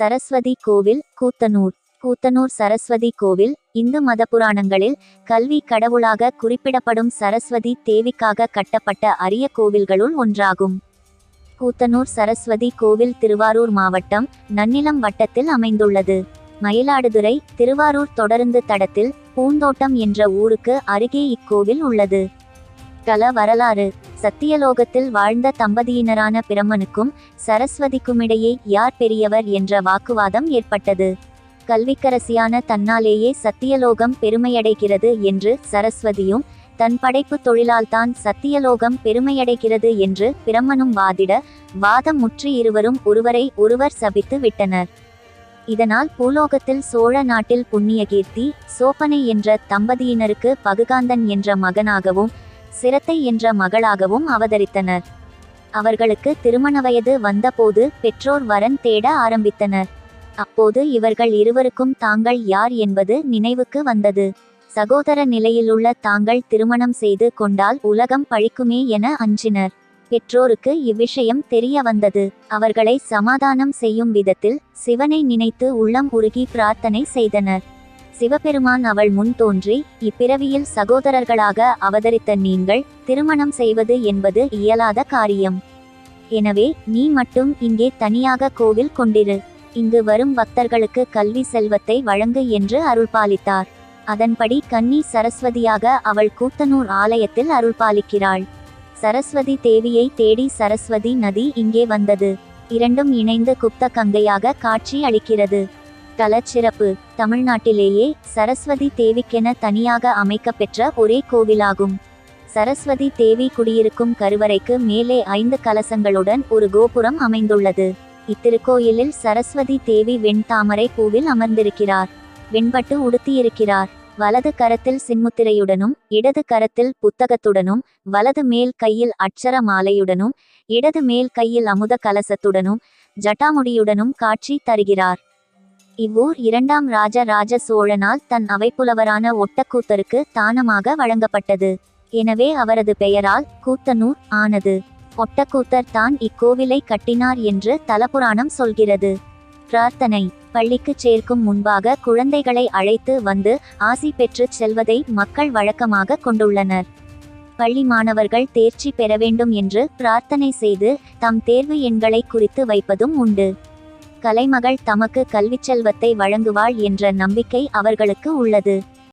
சரஸ்வதி கோவில் கூத்தனூர். கூத்தனூர் சரஸ்வதி கோவில் இந்து மத புராணங்களில் கல்வி கடவுளாக குறிப்பிடப்படும் சரஸ்வதி தேவிக்காக கட்டப்பட்ட அரிய கோவில்களுள் ஒன்றாகும். கூத்தனூர் சரஸ்வதி கோவில் திருவாரூர் மாவட்டம் நன்னிலம் வட்டத்தில் அமைந்துள்ளது. மயிலாடுதுறை திருவாரூர் தொடருந்து தடத்தில் பூந்தோட்டம் என்ற ஊருக்கு அருகே இக்கோவில் உள்ளது. கல வரலாறு. சத்தியலோகத்தில் வாழ்ந்த தம்பதியினரான பிரம்மனுக்கும் சரஸ்வதிக்குமிடையே யார் பெரியவர் என்ற வாக்குவாதம் ஏற்பட்டது. கல்விக்கரசியான தன்னாலேயே சத்தியலோகம் பெருமையடைகிறது என்று சரஸ்வதியும் தன் படைப்பு தொழிலால்தான் சத்தியலோகம் பெருமையடைகிறது என்று பிரம்மனும் வாதிட வாதம் முற்றி இருவரும் ஒருவரை ஒருவர் சபித்து விட்டனர். இதனால் பூலோகத்தில் சோழ நாட்டில் புண்ணியகீர்த்தி சோபனை என்ற தம்பதியினருக்கு பகுகாந்தன் என்ற மகனாகவும் சிரத்தை என்ற மகளாகவும் அவதரித்தனர். அவர்களுக்கு திருமண வயது வந்தபோது பெற்றோர் வரன் தேட ஆரம்பித்தனர். அப்போது இவர்கள் இருவருக்கும் தாங்கள் யார் என்பது நினைவுக்கு வந்தது. சகோதர நிலையிலுள்ள தாங்கள் திருமணம் செய்து கொண்டால் உலகம் பழிக்குமே என அஞ்சினர். பெற்றோருக்கு இவ்விஷயம் தெரிய வந்தது. அவர்களை சமாதானம் செய்யும் விதத்தில் சிவனை நினைத்து உள்ளம் உருகி பிரார்த்தனை செய்தனர். சிவபெருமான் அவள் முன் தோன்றி இப்பிறவியில் சகோதரர்களாக அவதரித்த நீங்கள் திருமணம் செய்வது என்பது இயலாத காரியம். எனவே நீ மட்டும் இங்கே தனியாக கோவில் கொண்டிரு. இங்கு வரும் பக்தர்களுக்கு கல்வி செல்வத்தை வழங்கு என்று அருள்பாலித்தார். அதன்படி கன்னி சரஸ்வதியாக அவள் கூத்தனூர் ஆலயத்தில் அருள்பாலிக்கிறாள். சரஸ்வதி தேவியை தேடி சரஸ்வதி நதி இங்கே வந்தது. இரண்டும் இணைந்து குப்த கங்கையாக காட்சி அளிக்கிறது. தலச்சிறப்பு. தமிழ்நாட்டிலேயே சரஸ்வதி தேவிக்கென தனியாக அமைக்கப்பெற்ற ஒரே கோவிலாகும். சரஸ்வதி தேவி குடியிருக்கும் கருவறைக்கு மேலே ஐந்து கலசங்களுடன் ஒரு கோபுரம் அமைந்துள்ளது. இத்திருக்கோயிலில் சரஸ்வதி தேவி வெண்தாமரை பூவில் அமர்ந்திருக்கிறார். வெண்பட்டு உடுத்தியிருக்கிறார். வலது கரத்தில் சின்முத்திரையுடனும் இடது கரத்தில் புத்தகத்துடனும் வலது மேல் கையில் அட்சர மாலையுடனும் இடது மேல் கையில் அமுத கலசத்துடனும் ஜட்டாமுடியுடனும் காட்சி தருகிறார். இவ்வூர் இரண்டாம் ராஜ ராஜ சோழனால் தன் அவைப்புலவரான ஒட்டக்கூத்தருக்கு தானமாக வழங்கப்பட்டது. எனவே அவரது பெயரால் கூத்தனூர் ஆனது. ஒட்டக்கூத்தர் தான் இக்கோவிலை கட்டினார் என்று தலபுராணம் சொல்கிறது. பிரார்த்தனை. பள்ளிக்குச் சேர்க்கும் முன்பாக குழந்தைகளை அழைத்து வந்து ஆசி பெற்றுச் செல்வதை மக்கள் வழக்கமாக கொண்டுள்ளனர். பள்ளி மாணவர்கள் தேர்ச்சி பெற வேண்டும் என்று பிரார்த்தனை செய்து தம் தேர்வு எண்களை குறித்து வைப்பதும் உண்டு. கலைமகள் தமக்கு கல்விச் செல்வத்தை வழங்குவாள் என்ற நம்பிக்கை அவர்களுக்கு உள்ளது.